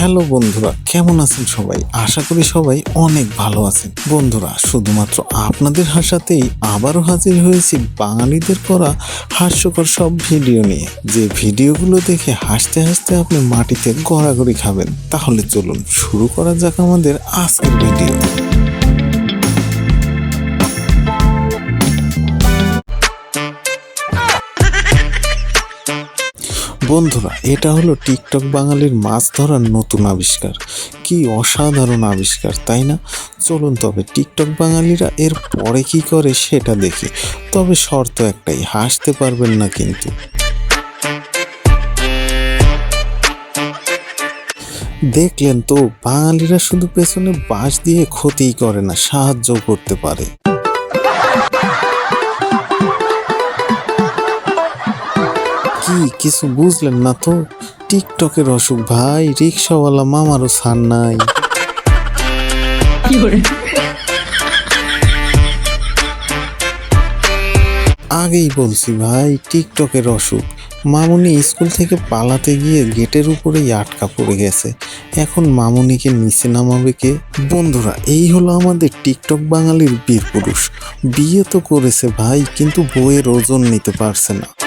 Hello বন্ধুরা, কেমন আছেন সবাই? আশা করি সবাই অনেক ভালো আছেন। বন্ধুরা, শুধুমাত্র আপনাদের হাসাতেই আবারও হাজির হয়েছি বাঙালিদের করা হাস্যকর সব ভিডিও নিয়ে। যে ভিডিওগুলো দেখে হাসতে হাসতে আপনি মাটিতে গড়াগড়ি খাবেন, তাহলে চলুন শুরু করা যাক আমাদের আজকের ভিডিও। বন্ধুরা, এটা হলো টিকটক বাঙালির মাছ ধরার নতুন আবিষ্কার। কি অসাধারণ আবিষ্কার, তাই না? চলুন তবে টিকটক বাঙালিরা এর পরে কি করে সেটা দেখি। তবে শর্ত একটাই, হাসতে পারবেন না কিন্তু। দেখলেন তো, বাঙালিরা শুধু পেছনে বাঁশ দিয়ে ক্ষতিই করে না সাহায্য করতে পারে। কিছু বুঝলেন না তো? টিকটকের অসুখ ভাই, রিক্সাওয়ালা মামারও ছাড় নাই। আগেই বলছি ভাই, টিকটকের অসুখ। মামুনি স্কুল থেকে পালাতে গিয়ে গেটের উপরেই আটকা পড়ে গেছে। এখন মামুনিকে নিচে নামাবে কে? বন্ধুরা, এই হলো আমাদের টিকটক বাঙালির বীর পুরুষ। বিয়ে তো করেছে ভাই, কিন্তু বইয়ের ওজন নিতে পারছে না।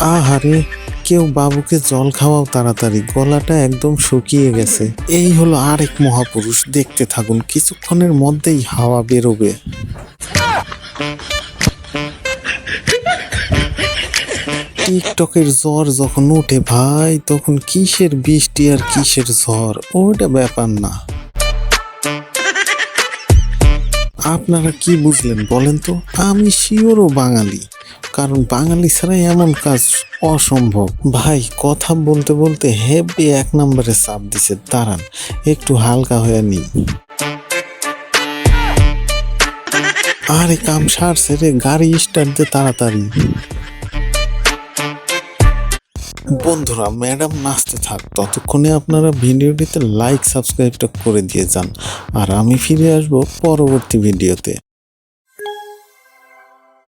আহারে, কেউ বাবুকে জল খাওয়াও তাড়াতাড়ি, গলাটা একদম শুকিয়ে গেছে। এই হলো আরেক মহাপুরুষ, দেখতে থাকুন, কিছুক্ষণের মধ্যেই হাওয়া বেরোবে। টিকটকের জ্বর যখন ওঠে ভাই, তখন কিসের বৃষ্টি আর কিসের ঝড় ওটা ব্যাপার না। আপনারা কি বুঝলেন বলেন তো? আমি শিওরও বাঙালি। কারণ বাঙালি ছাড়া এমন কাজ অসম্ভব। ভাই, কথা বলতে বলতে হেভি এক নম্বরে চাপ দিছে। দাঁড়ান, একটু হালকা হয়ে নিই। আরে কাম সারছে রে, গাড়ি স্টার্ট দে তাড়াতাড়ি। বন্ধুরা, ম্যাডাম নাচতে থাক। ততক্ষণে আপনারা ভিডিওটিতে লাইক সাবস্ক্রাইবটা করে দিয়ে যান। আর আমি ফিরে আসব পরবর্তী ভিডিওতে।